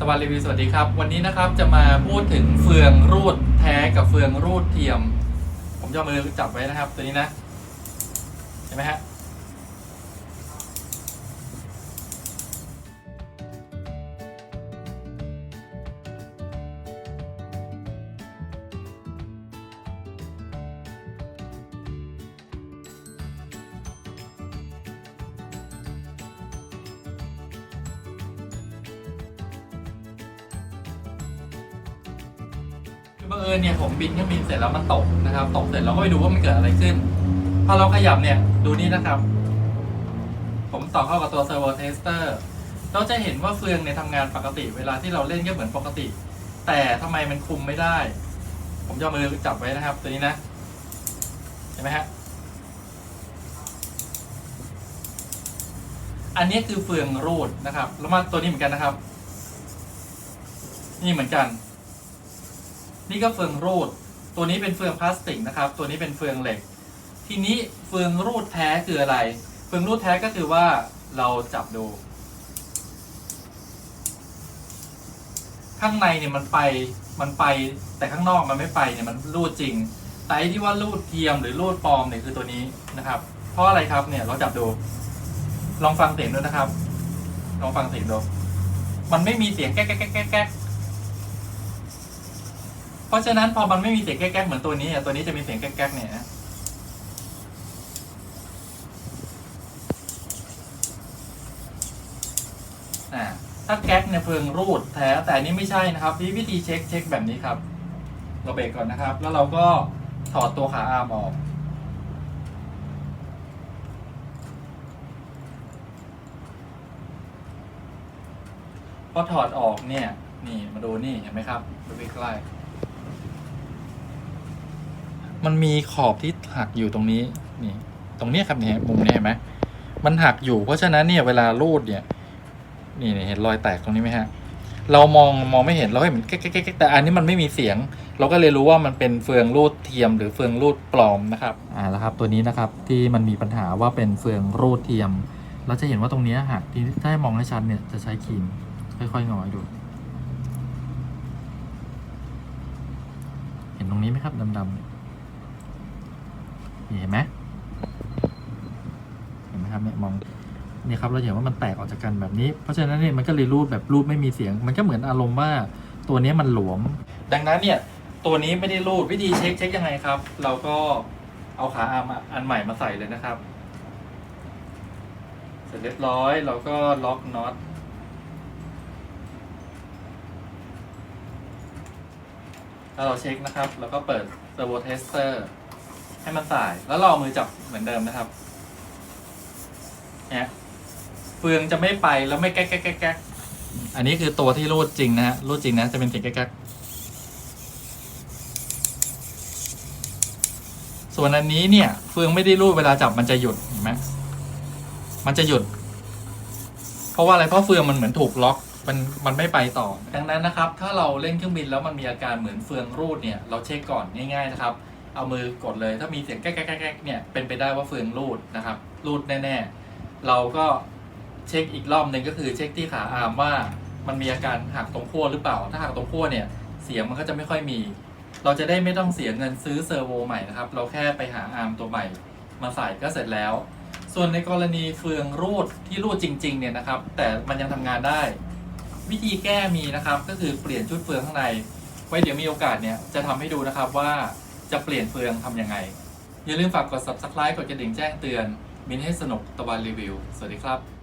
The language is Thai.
ตะวันรีวิวสวัสดีครับ วันนี้นะครับจะมาพูดถึงเฟืองรูดแท้กับเฟืองรูดเทียม ผมจะเอามือจับไว้นะครับ ตัวนี้นะเห็นไหมฮะ คือบังเอิญเนี่ยผมบินเครื่องบินเสร็จแล้วมันตกนะครับ ตกเสร็จเราก็ไปดูว่ามันเกิดอะไรขึ้น พอเราขยับเนี่ยดูนี่นะครับ ผมต่อเข้ากับตัวเซอร์โวเทสเตอร์เราจะเห็นว่าเฟืองเนี่ยทำงานปกติ เวลาที่เราเล่นก็เหมือนปกติ แต่ทำไมมันคุมไม่ได้ ผมจะเอมือจับไว้นะครับ ตัวนี้นะ เห็นไหมฮะอันนี้คือเฟืองรูดนะครับ แล้วมาตัวนี้เหมือนกันนะครับ นี่เหมือนกัน นี่ก็เฟืองรูด ตัวนี้เป็นเฟืองพลาสติกนะครับ ตัวนี้เป็นเฟืองเหล็ก ทีนี้เฟืองรูดแท้คืออะไร เฟืองรูดแท้ก็คือว่าเราจับดู ข้างในเนี่ยมันไปมันไปแต่ข้างนอกมันไม่ไปเนี่ยมันรูดจริง แต่ที่ว่ารูดเทียมหรือรูดปลอมเนี่ยคือตัวนี้นะครับ เพราะอะไรครับเนี่ยเราจับดู ลองฟังเสียงดูนะครับ ลองฟังเสียงดูมันไม่มีเสียงแก๊กแก๊กแก๊กแก๊กแก๊ก เพราะฉะนั้นพอมันไม่มีเสียงแก๊กแก๊กเหมือนตัวนี้อะตัวนี้จะมีเสียงแก๊กแก๊กเนี่ยถ้าแก๊กเนี่ยเฟืองรูดแท้แต่นี้ไม่ใช่นะครับวิวิธีเช็คเช็คแบบนี้ครับ เราเบรกก่อนนะครับ แล้วเราก็ถอดตัวขาอาร์มออกพอถอดออกเนี่ย นี่มาดูนี่เห็นไหมครับดูใกล้ๆ มันมีขอบที่หักอยู่ตรงนี้นี่ตรงเนี้ยครับเนี่ยมุมนี้เห็นไหมมันหักอยู่เพราะฉะนั้นเนี่ยเวลารูดเนี่ย นี่เห็นรอยแตกตรงนี้ไหมฮะ เรามองมองไม่เห็นเราเห็นมันแก๊กแก๊กแก๊กแต่อันนี้มันไม่มีเสียง เราก็เลยรู้ว่ามันเป็นเฟืองรูดเทียมหรือเฟืองรูดปลอมนะครับอ่าแล้วครับ ตัวนี้นะครับที่มันมีปัญหาว่าเป็นเฟืองรูดเทียม เราจะเห็นว่าตรงเนี้ยหักที่ถ้ามองให้ชัดเนี่ยจะใช้ครีมค่อยๆงอยดู เห็นตรงนี้ไหมครับดำๆ เห็นไหมเห็นไหมครับเนี่ยมองเนี่ยครับเราเห็นว่ามันแตกออกจากกันแบบนี้ เพราะฉะนั้นเนี่ยมันก็เลยรูดแบบรูดไม่มีเสียง มันก็เหมือนอารมณ์ว่าตัวนี้มันหลวม ดังนั้นเนี่ยตัวนี้ไม่ได้รูดวิธีเช็คเช็คยังไงครับ เราก็เอาขาอาร์มอันใหม่มาใส่เลยนะครับ เสร็จเรียบร้อยเราก็ล็อกน็อตแล้วเราเช็คนะครับ แล้วก็เปิดเซอร์โวเทสเตอร์ ให้มันสาย แล้วเราเอามือจับเหมือนเดิมนะครับเนี่ยเฟืองจะไม่ไปแล้วไม่แก๊กแก๊กแก๊กแก๊กอันนี้คือตัวที่รูดจริงนะฮะรูดจริงนะจะเป็นเสียงแก๊กแก๊กส่วนอันนี้เนี่ย เฟืองไม่ได้รูดเวลาจับมันจะหยุดเห็นไหมมันจะหยุด เพราะว่าอะไรเพราะเฟืองมันเหมือนถูกล็อกมันมันไม่ไปต่อ ดังนั้นนะครับ ถ้าเราเล่นเครื่องบินแล้วมันมีอาการเหมือนเฟืองรูดเนี่ย เราเช็คก่อนง่าย ๆ นะครับ เอามือกดเลย ถ้ามีเสียงแก๊กแก๊กแก๊กเนี่ยเป็นไปได้ว่าเฟืองรูดนะครับรูดแน่ๆ เราก็เช็คอีกรอบหนึ่งก็คือเช็คที่ขาอาร์มว่ามันมีอาการหักตรงขั้วหรือเปล่า ถ้าหักตรงขั้วเนี่ยเสียงมันก็จะไม่ค่อยมี เราจะได้ไม่ต้องเสียเงินซื้อเซอร์โวใหม่นะครับ เราแค่ไปหาอาร์มตัวใหม่มาใส่ก็เสร็จแล้ว ส่วนในกรณีเฟืองรูดที่รูดจริงๆเนี่ยนะครับ แต่มันยังทำงานได้ วิธีแก้มีนะครับก็คือเปลี่ยนชุดเฟืองข้างใน ไว้เดี๋ยวมีโอกาสเนี่ยจะทำให้ดูนะครับว่า จะเปลี่ยนเฟืองทำยังไง อย่าลืมฝากกด subscribe กดกระดิ่งแจ้งเตือน มินให้สนุกตะวันรีวิว สวัสดีครับ